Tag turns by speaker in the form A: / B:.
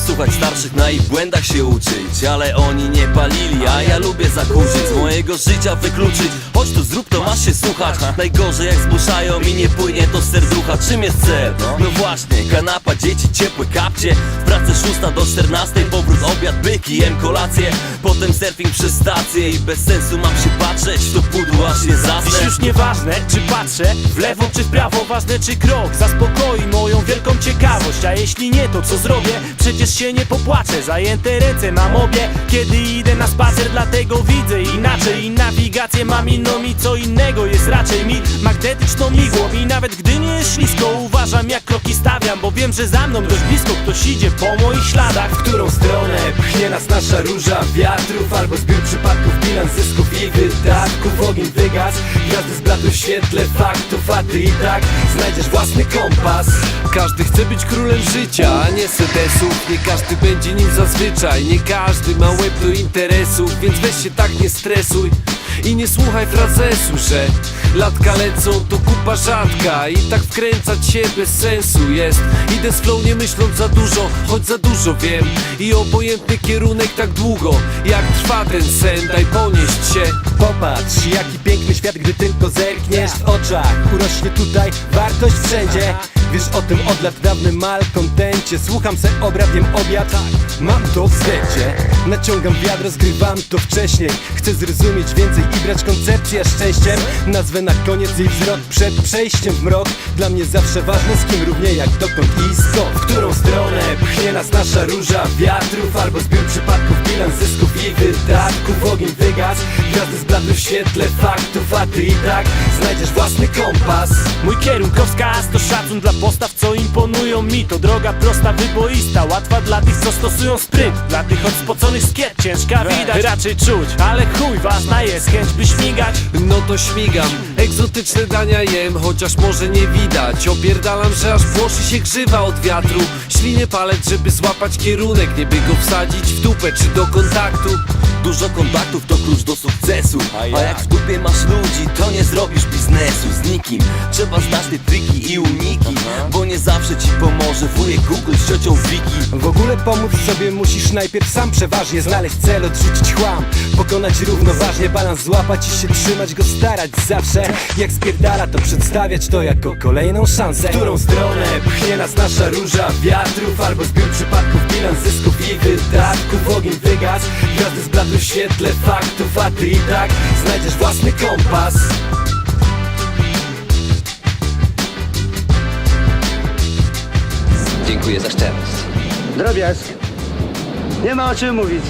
A: słuchać starszych, na ich błędach się uczyć Ale oni nie palili, a ja lubię zakurzyć Z mojego życia wykluczyć Chodź tu zrób to, masz się słuchać. Najgorzej jak zmuszają i nie płynie to z serducha. Czym jest cel? No właśnie, kanapa, dzieci, ciepłe kapcie. W pracy szósta do 14, powrót, obiad, byki, jem kolację. Potem surfing przez stację i bez sensu mam się patrzeć To pudło aż nie
B: Dziś
A: zasnę
B: już nieważne, czy patrzę w lewo czy w prawo Ważne czy krok zaspokoi moją wielką ciekawość. A jeśli nie, to co zrobię? Przecież się nie popłaczę Zajęte ręce mam obie, kiedy idę na spacer Dlatego widzę inaczej i nawigację mam inną I co innego jest raczej mi magnetyczną igłą I nawet gdy nie jest ślisko, uważam jak kroki stawiam Bo wiem, że za mną dość blisko ktoś idzie po moich śladach.
C: W którą stronę pchnie nas nasza róża wiatrów Albo zbiór przypadków, bilans zysków i wydatków. Ogień wygasł, gwiazdy zbladły w świetle faktów A ty i tak znajdziesz własny kompas.
D: Każdy chce być królem życia, a nie sedesów. Nie każdy będzie nim zazwyczaj Nie każdy ma łeb do interesów Więc weź się tak nie stresuj I nie słuchaj frazesu, że Latka lecą to kupa rzadka. I tak wkręcać się bez sensu jest. Idę z flow nie myśląc za dużo Choć za dużo wiem. I obojętny kierunek tak długo Jak trwa ten sen, daj ponieść się.
C: Popatrz, jaki piękny świat, gdy tylko zerkniesz w oczach. Urośnie tutaj wartość wszędzie Wiesz o tym od lat dawny malkontencie Słucham se obrad, jem obiad. Mam to w Naciągam wiadro, zgrywam to wcześniej. Chcę zrozumieć więcej i brać koncepcję. Szczęściem Nazwę na koniec jej wzrok przed przejściem w mrok. Dla mnie zawsze ważne z kim równie jak dokąd i skąd. W którą stronę pchnie nas nasza róża wiatrów Albo zbiór przypadków, bilans zysków i wydatków. Ogień wygasł, gwiazdy zbladły w świetle faktów. A ty i tak znajdziesz własny kompas.
B: Mój kierunkowskaz to szacun dla postaw, co imponują mi To droga prosta, wyboista, łatwa dla tych, co stosują spryt Dla tych od spoconych skiet, ciężka widać, raczej czuć. Ale chuj, ważna jest chęć, by śmigać.
D: No to śmigam, egzotyczne dania jem, chociaż może nie widać. Opierdalam, że aż płoszy się grzywa od wiatru. Ślinię palec, żeby złapać kierunek, nie by go wsadzić w dupę czy do kontaktu.
A: Dużo kontaktów to klucz do sukcesu. A jak? w dupie masz ludzi, nikim Trzeba znać te triki i uniki Bo nie zawsze ci pomoże. Wujek Google z ciocią Wiki.
C: W ogóle pomóc sobie musisz najpierw sam przeważnie Znaleźć cel, odrzucić chłam Pokonać równoważnie balans złapać i się trzymać go starać Zawsze. Jak spierdala to przedstawiać to jako kolejną szansę. Którą stronę pchnie nas nasza róża wiatrów Albo zbiór przypadków, bilans zysków i wydatków. Ogień wygasł, gwiazdy zbladły w świetle faktów A ty i tak znajdziesz własny kompas
E: Drobiazg. Nie ma o czym mówić.